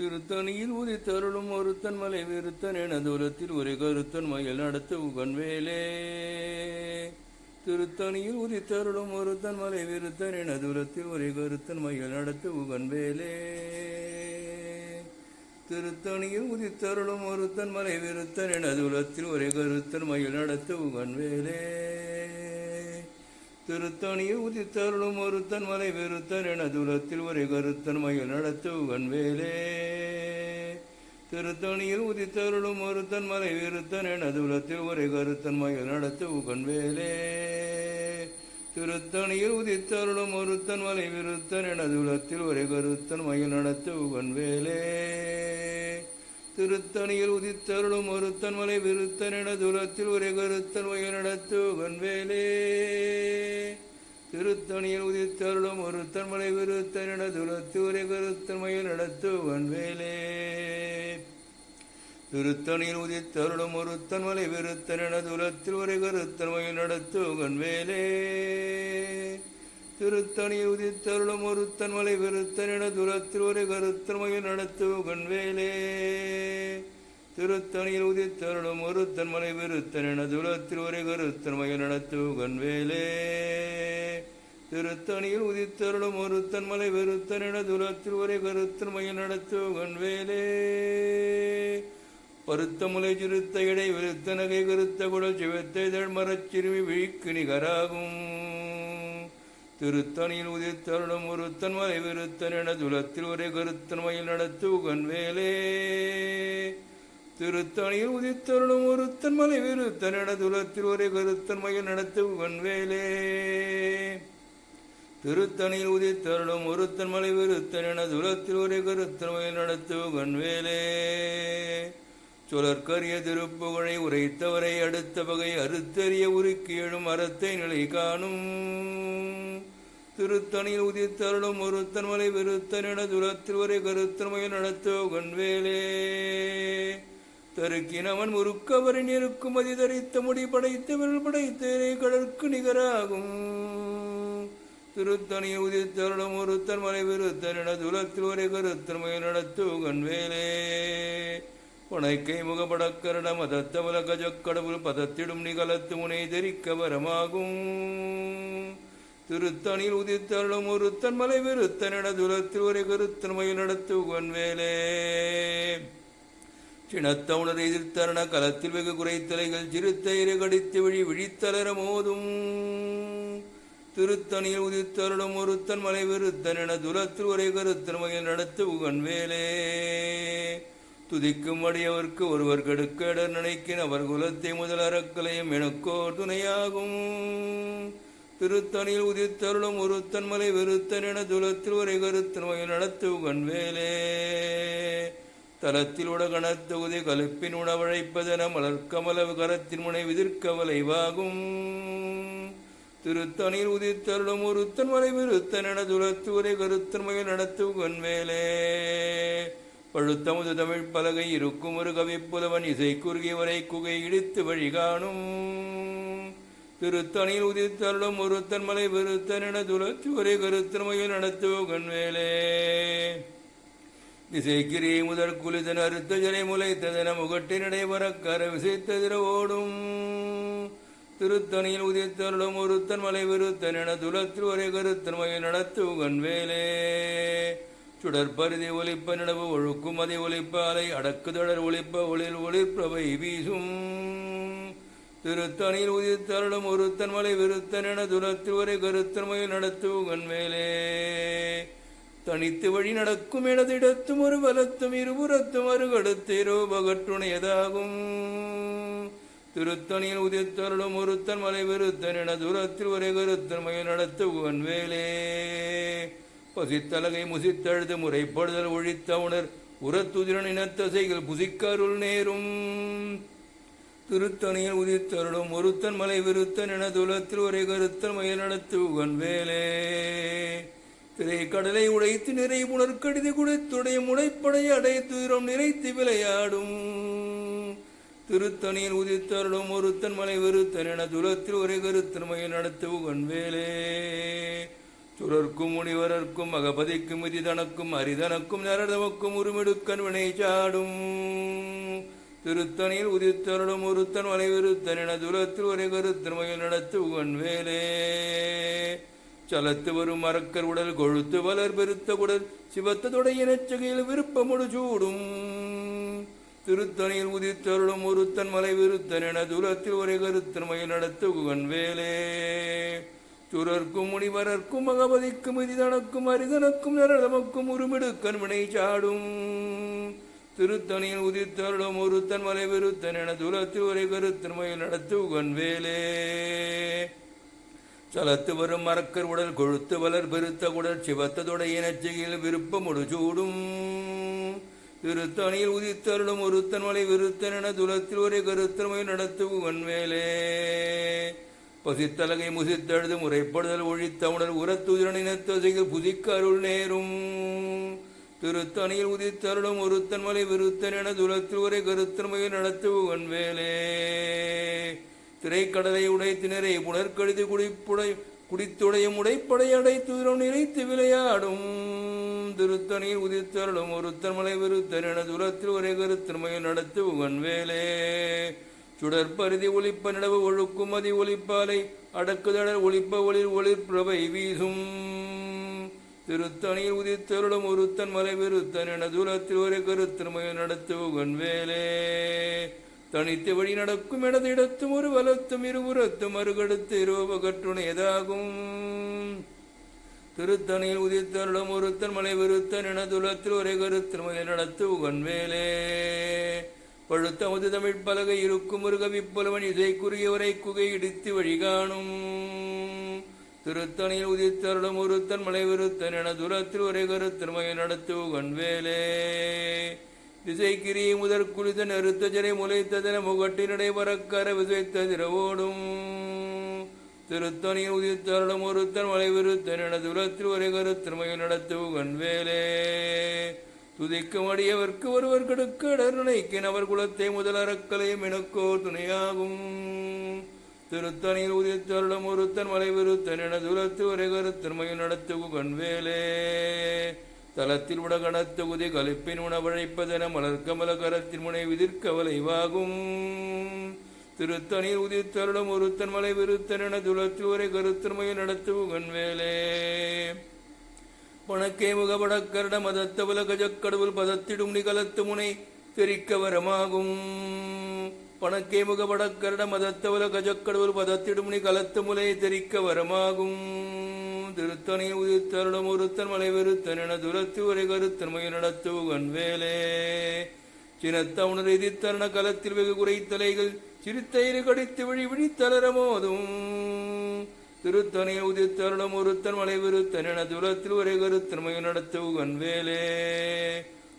திருத்தணியில் உதித்தருளும் ஒருத்தன் மலை விருத்தன் என தூரத்தில் ஒரு கருத்தன் மயில் நடத்து உகன்வேலே. திருத்தணியில் உதித்தருளும் ஒருத்தன் மலை விருத்தன் என தூரத்தில் ஒரு கருத்தன் மயில் நடத்து உகன்வேலே. திருத்தணியில் உதித்தருளும் ஒருத்தன் மலை விருத்தன் என தூரத்தில் ஒரு கருத்தன் மயில் நடத்து உகன்வேலே. திருத்தணியில் உதித்தருளும் ஒருத்தன் மலை விருத்தன் என துலத்தில் ஒரு கருத்தன் மயில் நடத்து உகன்வேலே திருத்தணியில் உதித்தருளும் ஒருத்தன் மலை விருத்தன் என துலத்தில் ஒரு கருத்தன் மயில் நடத்து உகன்வேலே திருத்தணியில் உதித்தருளும் ஒருத்தன் மலை விருத்தன் என துலத்தில் ஒரு கருத்தன் மயில் நடத்து உகன்வேலே திருத்தணியில் உதித்தருளும் ஒருத்தன் மலை விருத்தனிட என துலத்தில் ஒரு கருத்தன் மயில் நடத்து உகன்வேலே திருத்தணியில் உதித்தருளும் ஒருத்தன் மலை விருத்தனிட என துலத்து கருத்தன் மயில் நடத்து உகன்வேலே திருத்தணியில் உதித்தருளும் ஒருத்தன் மலை விருத்தனிட என துலத்தில் ஒரு கருத்தன் மயில் நடத்து உகன்வேலே திருத்தணியில் உதித்தருளும் ஒருத்தன் மலை விருத்தன் துரத்தில் ஒரு கருத்தன் நடத்துவன் வேலே. திருத்தணியில் உதித்தருளும் ஒருத்தன் மலை விருத்தன் துரத்தில் ஒரு கருத்தன் நடத்துவன் வேலே. திருத்தணியில் உதித்தருளும் ஒருத்தன் மலை வெறுத்தன் துரத்தில் ஒரு கருத்தன் நடத்துவன் வேலே. உகன்வேலே பருத்த முலை சிறுத்த இடை விருத்த நகை கருத்த குடல் சிவத்தை தழ்மரச் சிறுமி விழிக்கு நிகராகும். திருத்தணியில் உதித்தருளும் ஒருத்தன் மலை விருத்தன் என துலத்தில் ஒரே கருத்தன் மயில் நடத்து உகன்வேலே திருத்தணியில் உதித்தருளும் ஒருத்தன் மலை விருத்தன் என துலத்தில் ஒரே கருத்தன் மயில் நடத்து உகன்வேலே திருத்தணியில் உதித்தருளும் ஒருத்தன் மலை விருத்தன் என துலத்தில் ஒரே கருத்தன் மயில் நடத்து உகன்வேலே சுழற்கரிய திருப்புகழை உரைத்தவரை அடுத்த வகை அறுத்தறிய உருக்கி எழும் அறத்தை நிலை காணும். திருத்தணியில் உதித்தருளும் ஒருத்தன் மலை விருத்தன் என துலத்தில் ஒரே கருத்தன்மையில் நடத்தோ கண்வேலே. தருக்கினவன் முறுக்கவரின் இருக்கும் அதி தரித்த முடி படைத்த விரல் படைத்தேரே கடற்கு நிகராகும். திருத்தணி உதித்தருளும் ஒருத்தன் மலை விருத்தனிட துலத்தில் ஒரே கருத்தன்மையில் நடத்தோ கண்வேலே. உனக்கை முகப்படக்கரட மதத்தவல கஜக்கடவுள் பதத்திடும் நிகழத்து முனை தெரிக்க வரமாகும். திருத்தணியில் உதித்தருளும் ஒருத்தன் மலை விருத்தன் துலத்தில் ஒரு கருத்தன் மயில் நடத்து வேலே சினத்தவுணர் எதிர்த்தரண கலத்தில் வெகு குறைத்தலைகள் சிறுத்தயிறு கடித்து விழி விழித்தளர மோதும். திருத்தணியில் உதித்தருளும் ஒருத்தன் மலை விருத்தன் துலத்தில் ஒரே கருத்தன் மயில் நடத்து உகன் வேலே துதிக்கும் அடியவர்க்கு ஒருவர் கெடுக்க இடர் நினைக்கின் அவர் குலத்தை முதல் அறக்கலையும் எனக்கோர் துணையாகும். திருத்தணியில் உதித்தருளும் ஒருத்தன் மலை வெறுத்தன் என துலத்தில் ஒரு கருத்தன் மயில் நடத்து கண்வேலே. தலத்தில் உடகணத்து உதி கலுப்பின் உணவழைப்பதென மலர்க்கமலவு கரத்தின் முனை விதிர்க்கவலைவாகும் திருத்தணியில் உதித்தருளும் ஒருத்தன் மலை விருத்தன் என துலத்து ஒரே கருத்தன் மயில் நடத்து கண்வேலே. பழுத்தமுது தமிழ் பலகை இருக்கும் ஒரு கவிப்புலவன் இசை குறுகிய வரை குகை இடித்து வழிகாணும் காணும். திருத்தணியில் உதித்தருளும் ஒருத்தன் மலை விருத்தன் என துலத்து ஒரே கருத்தன்மையில் நடத்துவோ கண்வேலே. திசைக்கிரி முதற் குளிதன் அறுத்த ஜனை முளைத்ததன முகட்டினடை வரக்கர விசைத்ததிர ஓடும். திருத்தணியில் உதித்தருளும் ஒருத்தன் மலை விருத்தன் என துலத்தில் ஒரே கருத்தன்மையில் நடத்துவோ கண்வேலே. சுடற்பருதி ஒலிப்ப நிலவு ஒழுக்கும் அதை ஒலிப்ப அலை அடக்குதொடர் ஒலிப்ப ஒளிர் ஒளிர்பவை வீசும். திருத்தணியில் உதித்தருளும் ஒருத்தன் மலை விருத்தன் என துரத்தில் ஒரே கருத்தன்மையில் நடத்துவன் மேலே. தனித்து வழி நடக்கும் எனது இடத்தும் ஒரு பலத்தும் இருபுறத்தும் அருகடுத்து இரூபகற்றுணையதாகும் திருத்தணியில் உதித்தருளும் ஒருத்தன் மலை விருத்தன் என துரத்தில் ஒரே கருத்தன்மையில் நடத்துவன் வேலே பசித்தலகை முசித்தழுது முறைப்படுதல் ஒழித்த உணர் உரத்துதிரன் இனத்தசைகள் புசிக்கருள் நேரும். திருத்தணியில் உதித்தருளும் ஒருத்தன் மலை விருத்தன் என துலத்தில் ஒரே கருத்தன் மயில் நடத்து உகன் வேலே. திரை கடலை உடைத்து நிறை புணர்கடிது குடைத்துடைய முனைப்படை அடைத்துயிரம் நிறைத்து விளையாடும். திருத்தணியில் உதித்தருளும் ஒருத்தன் மலை விருத்தன் என துலத்தில் ஒரே கருத்தன் மயில் நடத்து உகன் வேலே. சுரர்க்கும் முனிவரர்க்கும் அகபதிக்கும் விதி தனக்கும் அரிதனக்கும் நரதமக்கும் உருமெடுக்கன் வினை சாடும். திருத்தணியில் உதித்தருளும் ஒருத்தன் வலைவிருத்தனின என துலத்தில் ஒரே கருத்தன்மையில் நடத்து உகன் வேலே. சலத்து வரும் மரக்கர் உடல் கொழுத்து வளர் பெருத்த குடல் சிவத்ததுடைய நச்சகையில் விருப்பமுடு சூடும். திருத்தணியில் உதித்தருளும் ஒருத்தன் மலை விருத்தன் என துலத்தில் ஒரே கருத்தன்மையில் நடத்து உகன் வேலே. துரர்க்கும் முனிவரர்க்கும் மகபதிக்கும் விதிதனக்கும் அரிதனக்கும் நரதமக்கும் உருமிடுக்கன் வினை சாடும். திருத்தணியில் உதித்தருளும் ஒருத்தன் மலை விருத்தன் என துலத்தில் ஒரே கருத்தன்மையில் நடத்து உகன்வேலே சலத்து வரும் மரக்கர் உடல் கொழுத்து வளர் பெருத்த உடல் சிவத்ததுடைய இனச்சையில் விருப்பம் சூடும். திருத்தணியில் உதித்தருளும் ஒருத்தன் மலை விருத்தன் என துலத்தில் ஒரே கருத்தன் மயில் நடத்து உகன்வேலே பசித்தலகை முசித்தழுது முறைப்படுதல் ஒழித்தவுடல் உரத்துதிரன் இனத்தொசைகள் புதிக்க அருள் நேரும். திருத்தணியில் உதித்தருளும் ஒருத்தன் மலை விருத்தன் என துலத்தில் ஒரே கருத்தன்மையை நடத்துவன் வேலே. திரைக்கடலை உடைத்தினரை புனர்கடிது குடிப்புடை குடித்துடையும் உடைப்படை அடைத்துதிரம் நிறைத்து விளையாடும். திருத்தணியில் உதித்தருளும் ஒருத்தன் மலை விருத்தன் என துலத்தில் ஒரே கருத்தன்மையை நடத்துவன் வேலே. சுடற்பருதி ஒளிப்ப நிலவு ஒழுக்கும் மதி ஒளிப்பாலை அடக்குதடர் ஒளிப்ப ஒளிர் ஒளிர் பிரபை வீசும். திருத்தணியில் உதித்தருளும் ஒருத்தன் மலை விருத்தன் என தூரத்தில் ஒரு கருத்திருமையை நடத்துவன் வேலே. தனித்து வழி நடக்கும் எனது இடத்தும் ஒரு வலத்தும் இருபுறத்தும் அருகடுத்து இருவ கற்றுணையதாகும் திருத்தணியில் உதித்தருளும் ஒருத்தன் மலை விருத்தன் என துலத்தில் ஒரே கருத்திருமையை நடத்துவன் வேலே. பழுத்த முது தமிழ் பலகை இருக்கும் முருக விப்புலவன் இசைக்குரியவரை குகை இடித்து வழிகாணும். திருத்தணியில் உதித்தருளும் ஒருத்தன் மலை விருத்தன் என துரத்தில் ஒரே கருத்திருமையை நடத்துவன் வேலே திசைக்கிரியை முதற் குளித்த நெருத்த ஜனை முளைத்ததன முகட்டினடை வரக்கர விசைத்த திரவோடும். திருத்தணியில் உதித்தருளும் ஒருத்தன் மலை விருத்தன் என துரத்தில் ஒரே கருத்திருமையை நடத்துவன் வேலே துதிக்கும் அடியவர்க்கு ஒருவர் கடுக்க இடர்நினைக்கின் அவர் குலத்தை முதலறக்கலையும் எனக்கோ துணையாகும். திருத்தணியில் உதித்தருளும் ஒருத்தன் மலைவிருத்தன் என துரத்து ஒரே கருத்தன்மையில் நடத்துகு கண்வேலே. தலத்தில் உடகணத்து உதி கலிப்பின் உணவழைப்பதென மலர்க்கமல கரத்தின் முனை விதிர்க்கவலைவாகும் வளைவாகும். உதித்தருளும் ஒருத்தன் மலை விருத்தன் என துலத்தில் ஒரே கருத்தன்மையில் நடத்து கண்வேலே. பணக்கே முகபடக்கரட மதத்தவல கஜக்கடவுள் பதத்திடும் நிகலத்து முனை தெரிக்க வரமாகும். பணக்கே முகபடக்கரட மதத்தவல கஜக்கடவுள் பதத்திடும் நிகலத்து முனை தெரிக்க வரமாகும். திருத்தனை உதித்தருடம் ஒருத்தன் மலை வெறுத்தன் என துரத்து உரை ஒரு கருத்தன்மையை நடத்துவன் வேலே சினத்தவுணர் எதிர்த்தருண கலத்தில் வெகு குறைத்தலைகள் சிறுத்தயிறு கடித்து விழி விழி தளர மோதும். திருத்தணி ஒருத்தன் மலை விருத்தன் என உரை கருத்தன் கருத்தன்மையை நடத்துவன் வேலே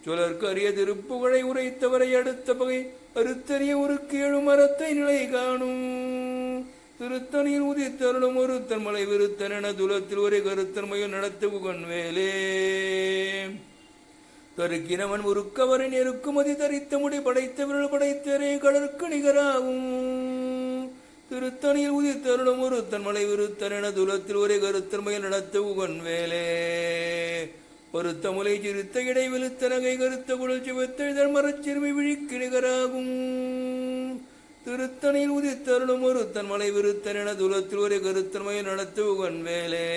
சுழற்கு அரிய திருப்புகழை உரைத்தவரை அடுத்த பகை அறுத்தறிய ஒரு கேழு மரத்தை நிலை காணும். திருத்தணியில் உதித்தருளும் ஒருத்தன் மலை விருத்தன் என துலத்தில் ஒரே கருத்தன்மையை நடத்துவன் வேலே தருக்கினவன் உருக்கவரின் எருக்குமதி தரித்த முடி படைத்த விரல் படைத்தரே கடற்கு நிகராகும். திருத்தணியில் உதித்தருளும் ஒருத்தன் மலை விருத்தன் என துலத்தில் ஒரே கருத்தன்மையில் நடத்த உகன் வேலே பருத்த முலை சிறுத்த இடை நகை கருத்த குழல் சிவத்தெழுதல் மரச்சிறுமி விழிக்கு நிகராகும் உதித்தருளும் ஒருத்தன் மலை விருத்தன் என துலத்தில் ஒரே கருத்தன்மையில் நடத்து உகன் வேலே.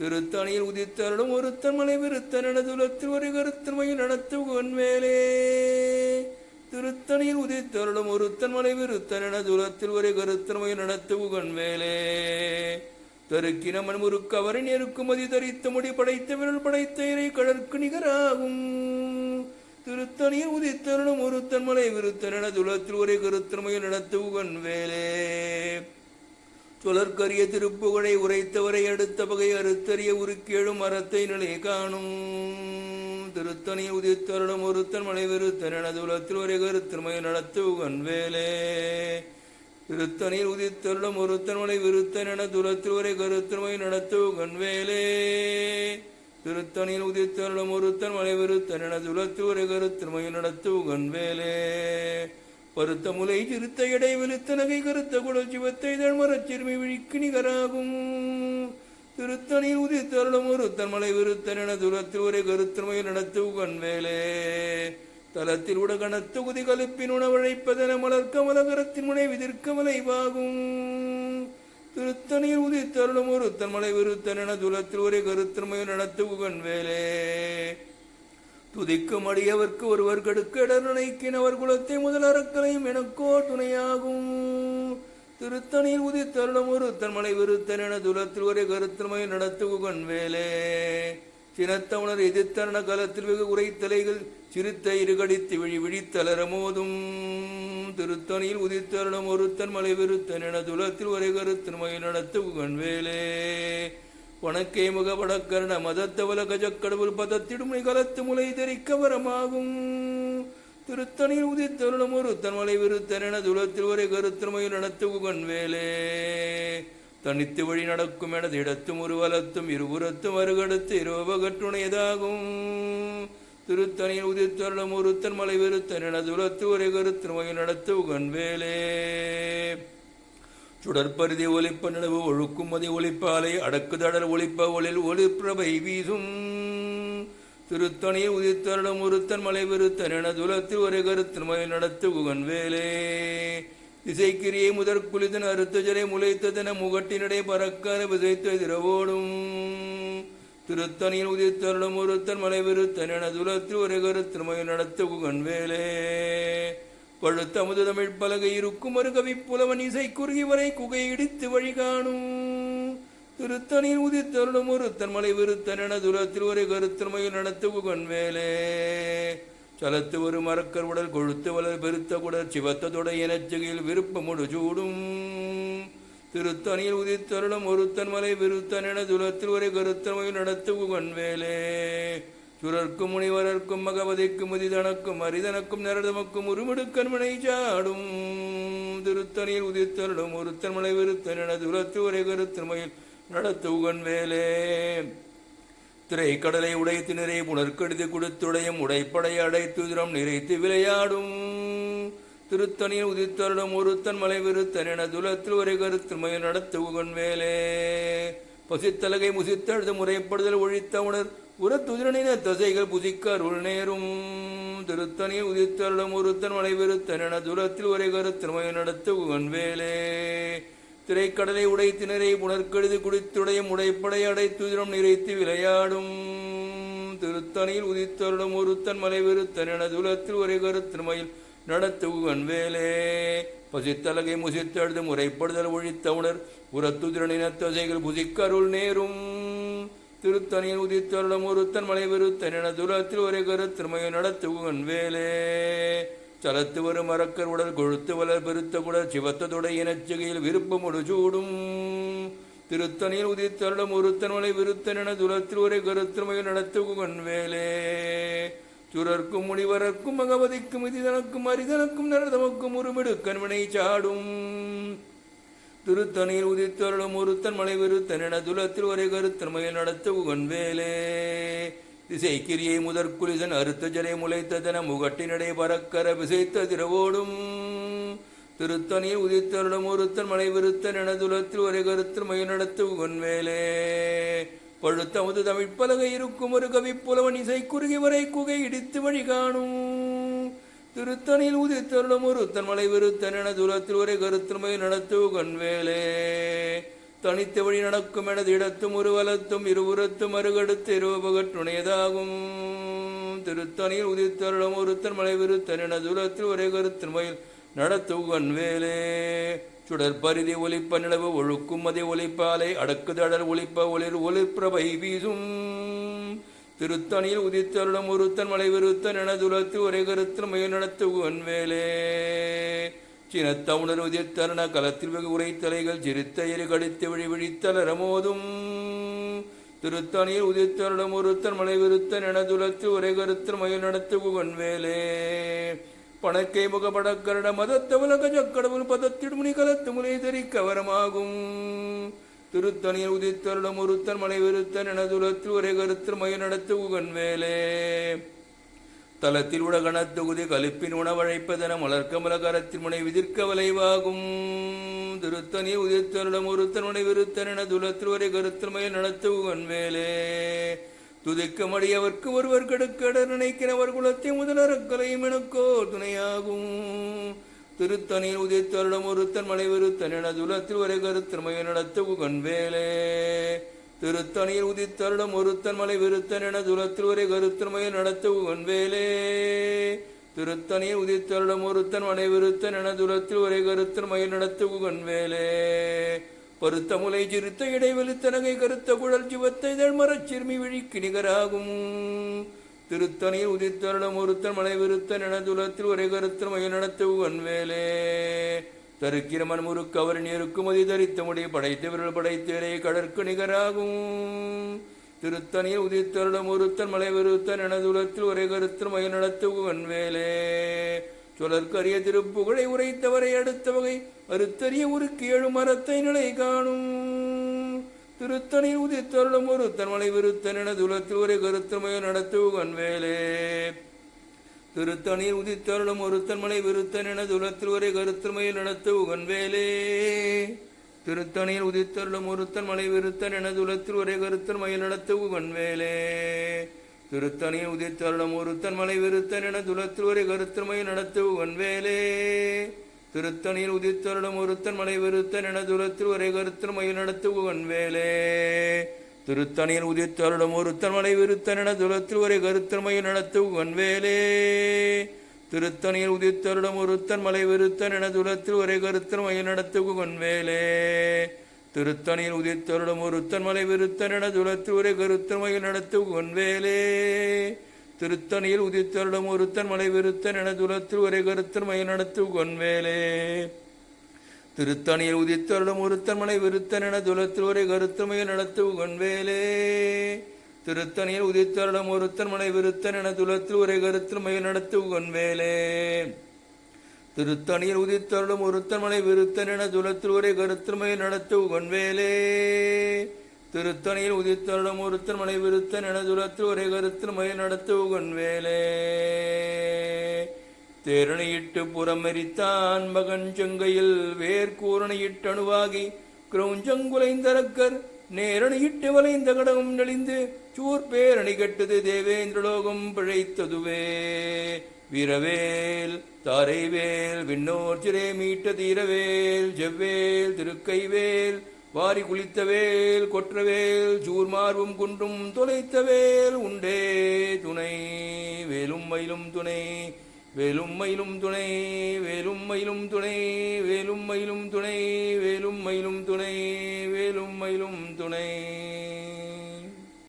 திருத்தணியில் உதித்தருளும் ஒருத்தன் மலை விருத்தன் என துலத்தில் ஒரு கருத்தன்மையில் நடத்து உகன் வேலே. திருத்தணியில் உதித்தருளும் ஒருத்தன் மலை விருத்தன் என துலத்தில் ஒரு கருத்தன்மையில் நடத்து உகன் வேலே. தருக்கினமன் முறுக்கு அவரின் எருக்குமதி தரித்த முடி படைத்த விரல் படைத்த இறை கடற்கு நிகராகும். திருத்தணியில் உதித்தருளும் ஒருத்தன் மலை விருத்தன என துலத்தில் ஒரே கருத்தன்மையில் நடத்த உகன் வேலே. சுழற்கரிய திருப்புகழை உரைத்தவரை அடுத்த பகை அறுத்தறிய உருக்கேழும் மரத்தை நிலை காணும். திருத்தணி உதித்தருளும் ஒருத்தன் மலை விருத்தன என துலத்தில் ஒரே கருத்தன்மை நடத்துவன் வேலே. திருத்தணியில் உதித்தருளும் ஒருத்தன் விருத்தன் என துலத்தில் ஒரே கருத்தன்மை நடத்துவன் வேலே திருத்தணியில் உதித்தருளும் ஒருத்தன் மலை விருத்தன் என துலத்தில் ஒரே கருத்தன்மை நடத்துவன் வேலே பருத்த முலை திருத்த இடை விழுத்த நகை கருத்த குடல் சிவத்தை தழ்மரச் சிறுமி விழிக்கு நிகராகும். திருத்தணியில் உதித்தருளும் ஒருத்தன் மலை விருத்தன் என துரத்தில் ஒரே கருத்தமையில் நடத்து தலத்தில் உடகணத்து தொகுதி கலுப்பின் உணவழைப்பதென மலர்க்க மலகரத்தின் முனை விதிர்க்கமலைவாகும் திருத்தணியில் உதித்தருளும் ஒரு தன்மலை விருத்தன் என துலத்தில் ஒரே கருத்தமையில் நடத்து வேலே. துதிக்கும் அடியவர்க்கு ஒருவர் கடுக்க இடர் நினைக்கினவர் குலத்தை முதல் அறக்கலையும் எனக்கோ துணையாகும். திருத்தணியில் உதித்தருளும் ஒரு தன்மலை விருத்தன் என துலத்தில் ஒரே கருத்தன்மை நடத்துகன் வேலே. சினத்தவனர் எதிர்த்தரண காலத்தில் வெகு உரைத்தலைகள் சிறுத்தை இருகடித்து விழி விழித்தளரமோதும். திருத்தணியில் உதித்தருளும் ஒருத்தன் மலை விருத்தன் என துலத்தில் ஒரே கருத்தன் மயில் நடத்து உகன் வேலே வணக்கை முகவடக்கரண மதத்தவல கஜக்கடவுள் பதத்திடும் கலத்து முலை தரிக்க வரமாகும். திருத்தணியில் உதித்தருளும் மலை விருத்தன் என துலத்தில் ஒரே கருத்தன் மயில் நடத்து உகன் வேலே தனித்து வழி நடக்கும் எனது இடத்தும் ஒரு வலத்தும் இருபுறத்தும் அருகடுத்து இருபகற்றுணையதாகும் திருத்தணியில் ஒருத்தன் மலை வெறுத்தன் என துலத்து ஒரே கருத்தமையில் நடத்து உகன் வேலே. சுடற்பருதி ஒலிப்ப நிலவு ஒழுக்கும் மதி ஒலிப்பாலை அடக்குதடல் ஒலிப்ப ஒளில் ஒளிப்பிரபை வீசும். திருத்தணியில் உதித்தருடம் ஒருத்தன் மலை வெறுத்தன் என துலத்தில் ஒரு கருத்தன் மயில் நடத்து உகன் வேலே. திசைக்கிரியை முதற் குளிதன் அறுத்தஜரை முளைத்ததென முகட்டினடை பறக்கார விசைத்து எதிரவோடும். திருத்தணியில் உதித்தருடம் ஒருத்தன் மலைவிருத்தன் என துலத்தில் ஒரு கருத்தன் நடத்த நடத்து வேலே பழுத்த அமுது தமிழ் பலகை இருக்கும் ஒரு கவி புலவன் இசை குறுகி வரை குகை இடித்து வழி காணும். திருத்தனில் உதித்தருளும் ஒருத்தன் தன்மலை விருத்தன் என துலத்தில் ஒரு கருத்தன்மையில் நடத்த உகன் வேலே சலத்து ஒரு மரக்கர் உடல் கொழுத்து வளர் பெருத்த குடர் சிவத்ததொட எனச்சகையில் விருப்பமுடு சூடும். திருத்தணியில் உதித்தருளும் ஒருத்தன் மலை விருத்தன் என துலத்தில் ஒரு கருத்தமையில் நடத்து உகன் சுரர்க்கும் முனிவரர்க்கும் மகவதிக்கும் முதிதனக்கும் அரிதனக்கும் நரதமக்கும் உருமிடுக்கண்மனை சாடும். திருத்தணியில் உதித்தருளும் ஒருத்தன் மலை விருத்தன் என துலத்தில் ஒரு கருத்தமையில் நடத்து உகன் திரை கடலை உடைத்து நிறை புனர்கெடுத்து கொடுத்துடையும் உடைப்படை அடைத்துதிரம் நிறைத்து விளையாடும். திருத்தணியில் உதித்தருடம் ஒருத்தன் மலை விருத்தன் என துலத்தில் ஒரே கருத்தன்மையில் நடத்து உகன் வேலே. பசித்தலகை முசித்தழுது முறைப்படுதல் ஒழித்த உணர் உரத்துதிரனின தசைகள் புசிக்க அருள் நேரும். திருத்தணியில் உதித்தருடம் ஒருத்தன் மலை விருத்தன் என துலத்தில் ஒரே கருத்தன்மை நடத்து உகன் வேலே. திரைக்கடலை உடைத்து நிறை புனர்கெடுது குடித்துடையும் உடைப்படை அடைத்துதிரம் நிறைத்து விளையாடும். திருத்தணியில் உதித்தருடம் ஒருத்தன் மலை விருத்தன் என துலத்தில் ஒரே கருத்து மயில் நடத்துவன் வேலே. பசித்தலகை முசித்தழுது முறைப்படுதல் ஒழித்தவுணர் உணர். உரத்துதிரனின தசைகள் நேரும். திருத்தணியில் உதித்தருளம் ஒருத்தன் மலை விருத்தன் என துலத்தில் ஒரே கருத்திருமையை நடத்துவன் வேலே. சலத்து வரும் மரக்கர் உடல் கொழுத்து வளர் பெருத்த குடல் சிவத்ததுடை இனச்சகையில் விருப்பமுடு சூடும். திருத்தணியில் உதித்தருளம் ஒருத்தன் மலை விருத்தன் என துலத்தில் ஒரே கருத்திருமையை நடத்துவன் வேலே. சுரர்க்கும் முனிவரர்க்கும் மகவதிக்கும் இதிதனக்கும் அரிதனக்கும் நரதமக்கும் உருமிடு கண்வினை சாடும். திருத்தணியில் உதித்தருளும் ஒருத்தன் மலை விருத்தன் என துலத்தில் ஒரே கருத்தன்மையில் நடத்த உகன் வேலே. திசை கிரியை முதற் குலிசன் அறுத்த ஜலை முளைத்ததன முகட்டினடை பறக்கர விசைத்த திரவோடும். திருத்தணியில் உதித்தருளும் ஒருத்தன் மலை விருத்தன் என துலத்தில் ஒரே கருத்தன்மையில் நடத்த உகன் வேலே பழுத்த அமுது தமிழ் இருக்கும் ஒரு கவி புலவன் இசை குறுகி வரை குகை இடித்து வழி காணும். திருத்தனில் உதித்தருளும் ஒரு தன்மலை விருத்தன் என தூரத்தில் ஒரே கருத்தன்மை நடத்து கண்வேலே தனித்த வழி நடக்கும் எனது இடத்தும் ஒரு வலத்தும் இருபுறத்தும் அருகடுத்து இருபகற்றுணையதாகும். திருத்தணியில் உதித்தருளும் ஒருத்தன் மலை விருத்தன் என தூரத்தில் ஒரே கருத்தன்மையில் நடத்து கண்வேலே சுடற்பரிதி ஒலிப்ப நிலவு ஒழுக்கும் அதை ஒலிப்பாலை அடக்குதழல் ஒலிப்ப ஒளிர் ஒளிர்பிரபை வீசும். திருத்தணியில் உதித்தருடம் ஒருத்தன் மலை விருத்தன் என துலத்து ஒரே கருத்தன் மயில் நடத்துவன் வேலே. சினத்த உணர் உதித்தருண கலத்தில் வெகு உரைத்தலைகள் சிரித்த எரி கடித்து விழி விழித்தலர மோதும் திருத்தணியில் உதித்தருடம் ஒருத்தன் மலை விருத்தன் என துலத்து ஒரே கருத்தன் மயில் நடத்துவன் வேலே. பணக்கை முகப்படக்கரட மதத்த உலக ஜக்கடவுள் பதத்திடும் முனி கலத்து முனை திருத்தணியில் உதித்தருடம் ஒருத்தன் மலை விருத்தன் என ஒரே கருத்தர் மய நடத்து உகன் வேலே. தலத்தில் உலகணத் தொகுதி கலிப்பின் உணவழைப்பதென மலர்க்க மலகரத்தின் முனை விதிர்க்க வளைவாகும். திருத்தனி உதித்தருடம் ஒருத்தன் உனை விருத்தன் என துலத்தில் ஒரே கருத்தன் மயில் நடத்துவன் வேலே. துதிக்கும் அடியவர்க்கு ஒருவர் கெடுக்கட நினைக்கிறவர் குலத்தை முதலறக்கலையும் எனக்கோ துணையாகும். திருத்தனில் உதித்தருடம் ஒருத்தன் மலை விருத்தன் என துலத்தில் ஒரே கருத்தன் மயில் நடத்துவன் வேலே திருத்தணியில் உதித்தருடம் ஒருத்தன் மலை விருத்தன் என துலத்தில் ஒரே கருத்தன் மயில் நடத்துவன் வேலே திருத்தணியில் உதித்தருடம் ஒருத்தன் மலை விருத்தன் என துலத்தில் ஒரே கருத்தன் மயில் நடத்துவன் வேலே பருத்த முலை சிறுத்த இடைவெளித்தனகை கருத்த குழல் சிவத்தை தழ்மரச் சிறுமி விழிக்கு நிகராகும். திருத்தணியில் உதித்தருடம் ஒருத்தன் மலை விருத்தன் எனதுலத்தில் ஒரே கருத்தன் மயில் நடத்துவன் வேலே. தருக்கிரமன் முறுக்கு அவர் நேருக்கும் அதி தரித்த முடி படைத்து விரல் படைத்தேரே கடற்கு நிகராகும். திருத்தணியில் உதித்தருடம் ஒருத்தன் மலை விருத்தன் எனதுலத்தில் ஒரே கருத்தன் மயில் நடத்துவன் வேலே. சொலற்கரிய திருப்புகழை உரைத்தவரை அடுத்த வகை அறுத்தறிய ஒரு கேழு மரத்தை நிலை காணும். திருத்தணியில் உதித்தருளும் ஒரு தன்மலை விருத்தன் எனதுலத்தில் ஒரே கருத்தன் மயில் நடத்துவன் வேலே. திருத்தணியில் உதித்தருளும் ஒரு தன்மலை விருத்தன் என துலத்தில் ஒரு கருத்தமையில் நடத்துவன் வேலே. திருத்தணியில் உதித்தருளும் ஒருத்தன் மலை விருத்தன் என துலத்தில் ஒரே கருத்தன் மயில் நடத்து உகன் வேலே. திருத்தனை உதித்தருளும் ஒருத்தன் மலை விருத்தன் என துலத்தில் ஒரு கருத்தன் நடத்து உகன் வேலே. திருத்தணியில் உதித்தருளும் ஒருத்தன் மலை விருத்தன் என துலத்தில் ஒரே கருத்தன் மயில் நடத்து உகன் வேலே. திருத்தணியில் உதித்தருடம் ஒருத்தன் மலை விருத்தன் என துலத்தில் ஒரே கருத்தன்மையை நடத்து வேலே. திருத்தணியில் உதித்தருடம் ஒருத்தன் மலை விருத்தன் என துலத்தில் ஒரே கருத்தன்மையை நடத்து வேலே. திருத்தணியில் உதித்தருடம் ஒருத்தன் மலை விருத்தன் துளத்து துலத்தில் ஒரே கருத்தன்மையை நடத்து வேலே. திருத்தணியில் உதித்தருடம் ஒருத்தன் மலை விருத்தன் என துலத்தில் ஒரே கருத்தன்மையை நடத்து வேலே. திருத்தணியில் உதித்தருடம் ஒருத்தன் மலை விருத்தன் என துலத்தில் ஒரே கருத்தமையில் நடத்து வேலே. திருத்தணியில் உதித்தருடம் ஒருத்தன் மலை விருத்தன் என துலத்தில் ஒரே கருத்தமையில் நடத்து வேலே. திருத்தணியில் உதித்தருளும் ஒருத்தன்மலை விருத்தன் என துலத்திருவரை கருத்திருமையை கருத்தமையில் நடத்து வேலே திருத்தணியில் உதித்தருளும் ஒருத்தன்மலை விருத்தன் என துலத்திருவரை கருத்திருமையை கருத்தமையில் நடத்து வேலே தேரணையிட்டு புறமெரித்தான் மகன் செங்கையில் வேர்கூரணையிட்டணுவாகி கிரௌஞ்சங்குலைந்தரக்கர் நேரணியிட்டு வளைந்த கடகம் நெளிந்து சூர் பேரணி கெட்டது தேவேந்திரலோகம் பிழைத்ததுவே. வீரவேல் தாரைவேல் விண்ணோர் சிறை மீட்ட தீரவேல் செவ்வேல் திருக்கைவேல் வாரி குளித்தவேல் கொற்றவேல் சூர்மார்வும் குன்றும் தொலைத்தவேல் உண்டே துணை வேலும் மயிலும் துணை வேலும் மயிலும் துணை வேலும் மயிலும் துணை வேலும் மயிலும் துணை வேலும் மயிலும் துணை வேலும் மயிலும் துணை.